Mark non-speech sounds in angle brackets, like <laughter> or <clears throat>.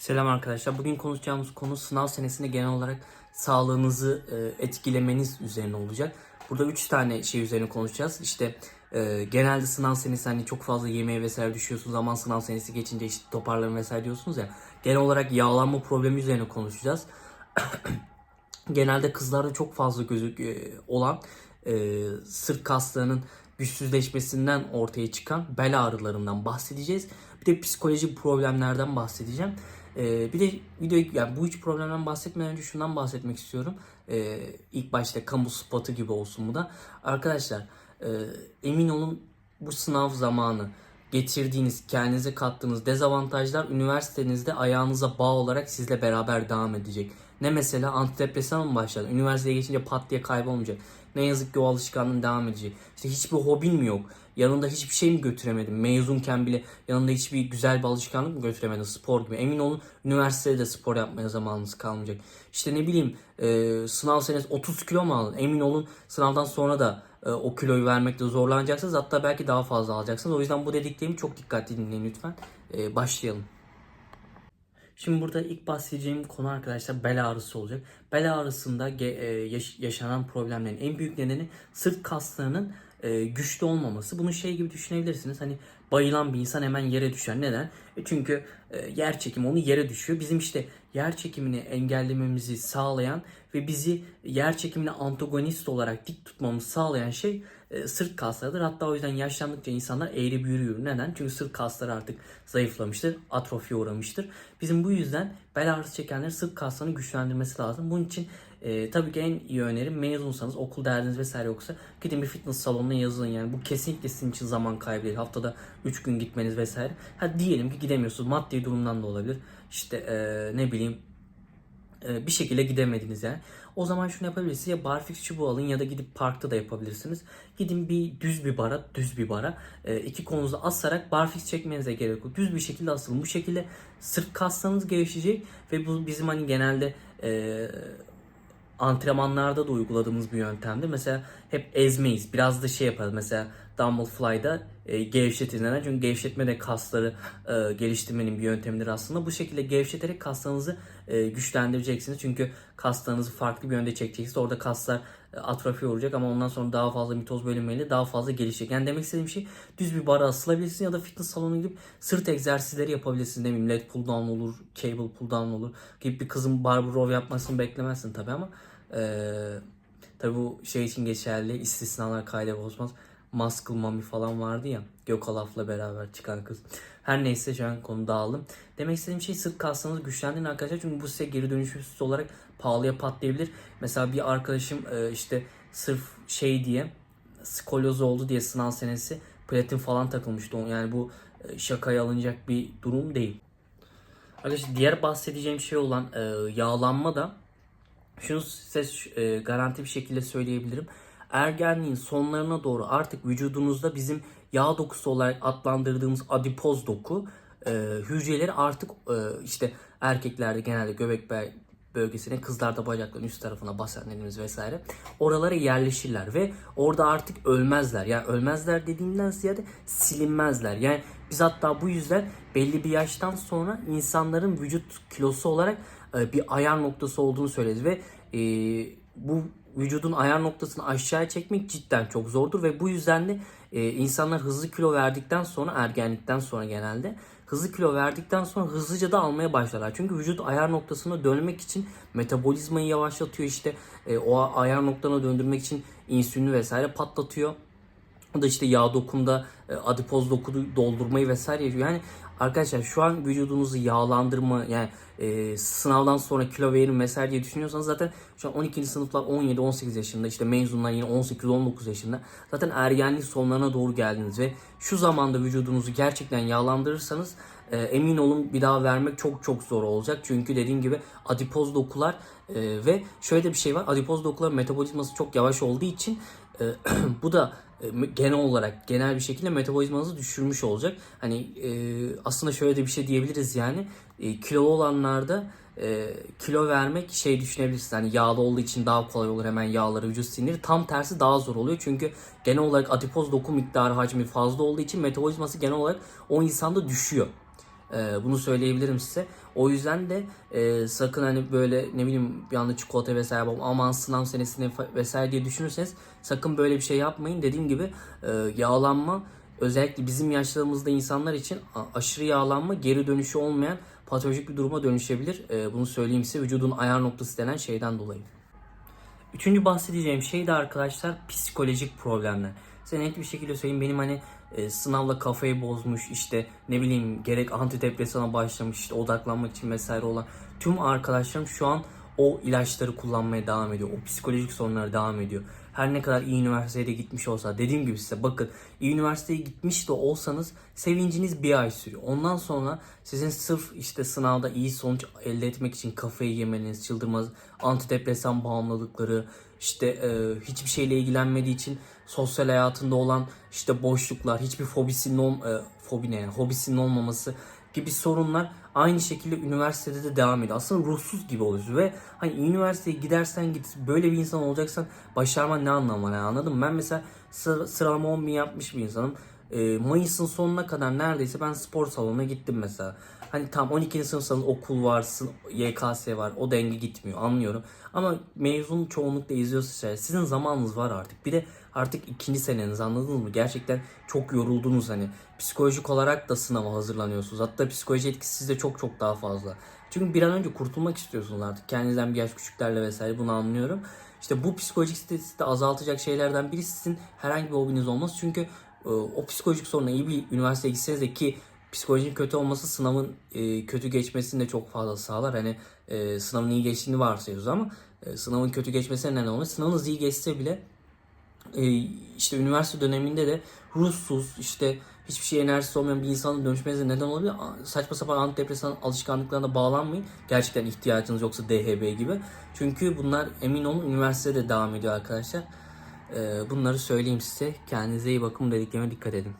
Selam arkadaşlar. Bugün konuşacağımız konu sınav senesinde genel olarak sağlığınızı e, etkilemeniz üzerine olacak. Burada 3 tane şey üzerine konuşacağız. İşte e, genelde sınav senesi hani çok fazla yemeğe vesaire düşüyorsunuz. Zaman sınav senesi geçince işte toparlarım vesaire diyorsunuz ya. Genel olarak yağlanma problemi üzerine konuşacağız. <clears throat> genelde kızlarda çok fazla gözük e, olan sırt kaslarının güçsüzleşmesinden ortaya çıkan bel ağrılarından bahsedeceğiz. Bir de psikolojik problemlerden bahsedeceğim. E, bir de video yani bu üç problemden bahsetmeden önce şundan bahsetmek istiyorum. E, ilk başta kamu spotu gibi olsun bu da. Arkadaşlar e, emin olun bu sınav zamanı getirdiğiniz, kendinize kattığınız dezavantajlar üniversitenizde ayağınıza bağ olarak sizle beraber devam edecek. Ne mesela antidepresan mı başladı? Üniversiteye geçince pat diye kaybolmayacak. Ne yazık ki o alışkanlığın devam edecek. İşte hiçbir hobin mi yok? Yanında hiçbir şey mi götüremedin? Mezunken bile yanında hiçbir güzel bir alışkanlık mı götüremedin? Spor gibi. Emin olun üniversitede de spor yapmaya zamanınız kalmayacak. İşte ne bileyim e, sınav senesi 30 kilo mu aldın? Emin olun sınavdan sonra da e, o kiloyu vermekte zorlanacaksınız. Hatta belki daha fazla alacaksınız. O yüzden bu dediklerimi çok dikkatli dinleyin lütfen. E, başlayalım. Şimdi burada ilk bahsedeceğim konu arkadaşlar bel ağrısı olacak. Bel ağrısında e, yaş- yaşanan problemlerin en büyük nedeni sırt kaslarının e, güçlü olmaması. Bunu şey gibi düşünebilirsiniz. Hani bayılan bir insan hemen yere düşer. Neden? E çünkü yer çekimi onu yere düşüyor. Bizim işte yer çekimini engellememizi sağlayan ve bizi yer çekimine antagonist olarak dik tutmamızı sağlayan şey e, sırt kaslarıdır. Hatta o yüzden yaşlandıkça insanlar eğri büğrü yürür. Neden? Çünkü sırt kasları artık zayıflamıştır, atrofiye uğramıştır. Bizim bu yüzden bel ağrısı çekenlerin sırt kaslarını güçlendirmesi lazım. Bunun için e, tabii ki en iyi önerim mezunsanız, okul derdiniz vesaire yoksa gidin bir fitness salonuna yazılın. Yani bu kesinlikle sizin için zaman kaybı değil. Haftada 3 gün gitmeniz vesaire. Ha diyelim ki gidemiyorsunuz. Maddi durumdan da olabilir. İşte e, ne bileyim e, bir şekilde gidemediniz yani. O zaman şunu yapabilirsiniz ya barfix çubuğu alın ya da gidip parkta da yapabilirsiniz. Gidin bir düz bir bara, düz bir bara e, iki kolunuzu asarak barfix çekmenize gerek yok. Düz bir şekilde asılın. Bu şekilde sırt kaslarınız gelişecek ve bu bizim hani genelde e, antrenmanlarda da uyguladığımız bir yöntemdir. Mesela hep ezmeyiz. Biraz da şey yaparız. Mesela dumbbell fly'da e, gevşetiriz. Neden? Çünkü gevşetme de kasları e, geliştirmenin bir yöntemidir aslında. Bu şekilde gevşeterek kaslarınızı e, güçlendireceksiniz. Çünkü kaslarınızı farklı bir yönde çekeceksiniz. Orada kaslar e, atrofi olacak ama ondan sonra daha fazla mitoz bölünmeyle daha fazla gelişecek. Yani demek istediğim şey düz bir bara asılabilirsiniz ya da fitness salonuna gidip sırt egzersizleri yapabilirsiniz. Ne bileyim leg pull down olur, cable pull down olur. Gibi bir kızın barbell row yapmasını beklemezsin tabii ama ee, tabii bu şey için geçerli. istisnalar kayda bozmaz. Muscle Mommy falan vardı ya. Gökalaf'la beraber çıkan kız. Her neyse şu an konu dağıldım. Demek istediğim şey sırt kaslarınızı güçlendirin arkadaşlar. Çünkü bu size geri dönüşümsüz olarak pahalıya patlayabilir. Mesela bir arkadaşım e, işte sırf şey diye skolyoz oldu diye sınav senesi platin falan takılmıştı. Yani bu e, şakaya alınacak bir durum değil. Arkadaşlar diğer bahsedeceğim şey olan e, yağlanma da şunu size garanti bir şekilde söyleyebilirim. Ergenliğin sonlarına doğru artık vücudunuzda bizim yağ dokusu olarak adlandırdığımız adipoz doku e, hücreleri artık e, işte erkeklerde genelde göbek be- bölgesine, kızlarda bacakların üst tarafına basenlerimiz vesaire oralara yerleşirler ve orada artık ölmezler. Yani ölmezler dediğimden ziyade silinmezler. Yani biz hatta bu yüzden belli bir yaştan sonra insanların vücut kilosu olarak e, bir ayar noktası olduğunu söyledi ve e, bu vücudun ayar noktasını aşağıya çekmek cidden çok zordur ve bu yüzden de e, insanlar hızlı kilo verdikten sonra ergenlikten sonra genelde hızlı kilo verdikten sonra hızlıca da almaya başlarlar. Çünkü vücut ayar noktasına dönmek için metabolizmayı yavaşlatıyor işte e, o ayar noktasına döndürmek için insülini vesaire patlatıyor. O da işte yağ dokumda e, adipoz doku doldurmayı vesaire yapıyor. Yani arkadaşlar şu an vücudunuzu yağlandırma yani e, sınavdan sonra kilo verin vesaire diye düşünüyorsanız zaten şu an 12. sınıflar 17-18 yaşında işte mezunlar yine 18-19 yaşında zaten ergenlik sonlarına doğru geldiniz ve şu zamanda vücudunuzu gerçekten yağlandırırsanız e, emin olun bir daha vermek çok çok zor olacak. Çünkü dediğim gibi adipoz dokular e, ve şöyle de bir şey var. Adipoz dokuların metabolizması çok yavaş olduğu için <clears throat> bu da e, genel olarak genel bir şekilde metabolizmanızı düşürmüş olacak. Hani e, aslında şöyle de bir şey diyebiliriz yani e, kilolu olanlarda e, kilo vermek şey düşünebilirsiniz. Hani yağlı olduğu için daha kolay olur hemen yağları vücut sinir. Tam tersi daha zor oluyor. Çünkü genel olarak adipoz doku miktarı hacmi fazla olduğu için metabolizması genel olarak o insanda düşüyor. E, bunu söyleyebilirim size. O yüzden de e, sakın hani böyle ne bileyim bir anda çikolata vesaire aman sınav senesine fa- vesaire diye düşünürseniz sakın böyle bir şey yapmayın. Dediğim gibi e, yağlanma özellikle bizim yaşlarımızda insanlar için aşırı yağlanma geri dönüşü olmayan patolojik bir duruma dönüşebilir. E, bunu söyleyeyim size vücudun ayar noktası denen şeyden dolayı. Üçüncü bahsedeceğim şey de arkadaşlar psikolojik problemler. Size net bir şekilde söyleyeyim benim hani e, sınavla kafayı bozmuş işte ne bileyim gerek antidepresana başlamış işte odaklanmak için vesaire olan tüm arkadaşlarım şu an o ilaçları kullanmaya devam ediyor. O psikolojik sorunlara devam ediyor. Her ne kadar iyi üniversiteye de gitmiş olsa dediğim gibi size bakın iyi üniversiteye gitmiş de olsanız sevinciniz bir ay sürüyor. Ondan sonra sizin sırf işte sınavda iyi sonuç elde etmek için kafayı yemeniz, çıldırmanız, antidepresan bağımlılıkları, işte e, hiçbir şeyle ilgilenmediği için sosyal hayatında olan işte boşluklar, hiçbir fobisinin e, fobi ne hobisinin olmaması gibi sorunlar aynı şekilde üniversitede de devam ediyor. Aslında ruhsuz gibi oluyorsun ve hani üniversiteye gidersen git böyle bir insan olacaksan başarman ne anlamı var yani anladın mı? Ben mesela sıra, sıralama 10 bin yapmış bir insanım. E, Mayıs'ın sonuna kadar neredeyse ben spor salonuna gittim mesela. Hani tam 12. sınıfsanız okul var, YKS var. O denge gitmiyor anlıyorum. Ama mezun çoğunlukla izliyorsa şey, sizin zamanınız var artık. Bir de artık ikinci seneniz anladınız mı? Gerçekten çok yoruldunuz hani. Psikolojik olarak da sınava hazırlanıyorsunuz. Hatta psikoloji etkisi sizde çok çok daha fazla. Çünkü bir an önce kurtulmak istiyorsunuz artık. Kendinizden bir yaş küçüklerle vesaire bunu anlıyorum. İşte bu psikolojik stresi de azaltacak şeylerden biri sizin herhangi bir hobiniz olması. Çünkü e, o psikolojik soruna iyi bir üniversiteye gitseniz de ki psikolojinin kötü olması sınavın e, kötü geçmesini de çok fazla sağlar. Hani e, sınavın iyi geçtiğini varsayıyoruz ama e, sınavın kötü geçmesine neden olmaz. Sınavınız iyi geçse bile e, işte üniversite döneminde de ruhsuz işte hiçbir şey enerjisi olmayan bir insanın dönüşmenize neden olabilir. Saçma sapan antidepresan alışkanlıklarına bağlanmayın. Gerçekten ihtiyacınız yoksa DHB gibi. Çünkü bunlar emin olun üniversitede devam ediyor arkadaşlar. E, bunları söyleyeyim size. Kendinize iyi bakın dediklerime dikkat edin.